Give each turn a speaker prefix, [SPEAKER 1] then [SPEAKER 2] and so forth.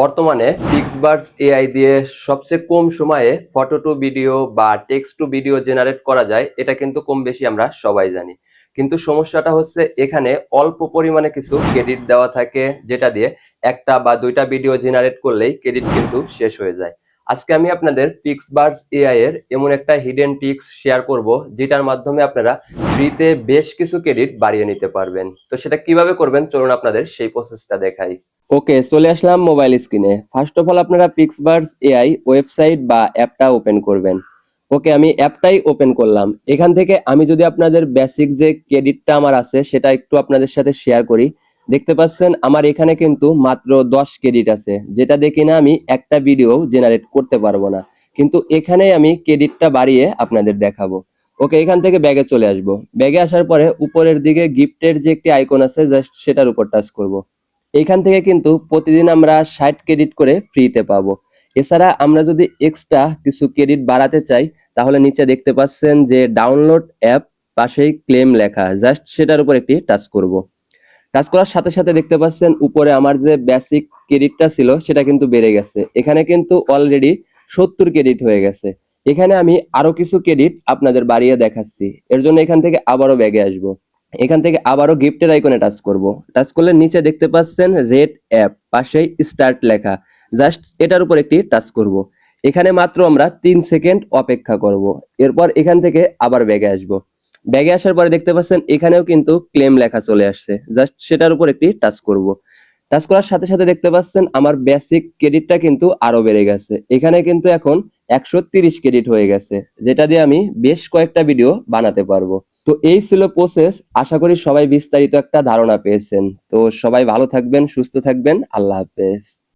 [SPEAKER 1] বর্তমানে পিক্সবার্স এআই দিয়ে সবচেয়ে কম সময়ে ফটো টু ভিডিও বা টেক্সট টু ভিডিও জেনারেট করা যায়, এটা কিন্তু কম বেশি আমরা সবাই জানি। কিন্তু সমস্যাটা হচ্ছে এখানে অল্প পরিমাণে কিছু ক্রেডিট দেওয়া থাকে, যেটা দিয়ে একটা বা দুইটা ভিডিও জেনারেট করলেই ক্রেডিট কিন্তু শেষ হয়ে যায়। আজকে আমি আপনাদের পিক্সবার্স এআই এর এমন একটা হিডেন টিক্স শেয়ার করব, যেটার মাধ্যমে আপনারা ফ্রিতে বেশ কিছু ক্রেডিট বাড়িয়ে নিতে পারবেন। তো সেটা কীভাবে করবেন? চলুন আপনাদের সেই প্রসেসটা দেখাই। ওকে, চলে আসলাম মোবাইল স্ক্রিনে ফার্স্ট অফ অল আপনারা পিক্সবার্স এআই ওয়েবসাইট বা অ্যাপটা ওপেন করবেন। ওকে, আমি অ্যাপটাই ওপেন করলাম। এখান থেকে আমি যদি আপনাদের বেসিক যে ক্রেডিটটা আমার আছে, সেটা একটু আপনাদের সাথে শেয়ার করি। দেখতে পাচ্ছেন, আমার এখানে কিন্তু মাত্র দশ ক্রেডিট আছে। যেটা দেখি না আমি একটা ভিডিও জেনারেট করতে পারব না। কিন্তু এখানে আমি ক্রেডিটটা বাড়িয়ে আপনাদের দেখাবো। ওকে, এখান থেকে ব্যাগে চলে আসব। ব্যাগে আসার পরে উপরের দিকে গিফটের যে একটি আইকন আছে জাস্ট সেটার উপর টাচ করব। এখান থেকে কিন্তু প্রতিদিন আমরা ষাট ক্রেডিট করে ফ্রিতে পাবো। এছাড়া আমরা যদি এক্সট্রা কিছু ক্রেডিট বাড়াতে চাই, তাহলে নিচে দেখতে পাচ্ছেন যে ডাউনলোড অ্যাপ পাশেই ক্লেম লেখা। জাস্ট সেটার উপর একটি টাচ করব। টাচ করার সাথে সাথে দেখতে পাচ্ছেন উপরে আমার যে বেসিক ক্রেডিটটা ছিল, সেটা কিন্তু বেড়ে গেছে। এখানে কিন্তু অলরেডি সত্তর ক্রেডিট হয়ে গেছে। এখানে আমি আরও কিছু ক্রেডিট আপনাদের বাড়িয়ে দেখাচ্ছি। এর জন্য এখান থেকে আবারও ব্যাগে আসব। এখান থেকে আবারও গিফটের আইকনে টাচ করব। টাচ করলে নিচে দেখতে পাচ্ছেন রেড অ্যাপ পাশেই স্টার্ট লেখা। জাস্ট এটার উপর একটি টাচ করব। এখানে মাত্র আমরা তিন সেকেন্ড অপেক্ষা করব। এরপর এখান থেকে আবার ব্যাগে আসব। ব্যাগে আসার পরে দেখতে পাচ্ছেন এখানেও কিন্তু ক্লেম লেখা চলে আসছে। জাস্ট সেটার উপর একটি টাচ করব। টাচ করার সাথে সাথে দেখতে পাচ্ছেন আমার বেসিক ক্রেডিটটা কিন্তু আরও বেড়ে গেছে। এখানে কিন্তু এখন একশো তিরিশ ক্রেডিট হয়ে গেছে, যেটা দিয়ে আমি বেশ কয়েকটা ভিডিও বানাতে পারব। তো এই ছিল প্রসেস আশা করি সবাই বিস্তারিত একটা ধারণা পেয়েছেন। তো সবাই ভালো থাকবেন, সুস্থ থাকবেন, আল্লাহ হাফেজ।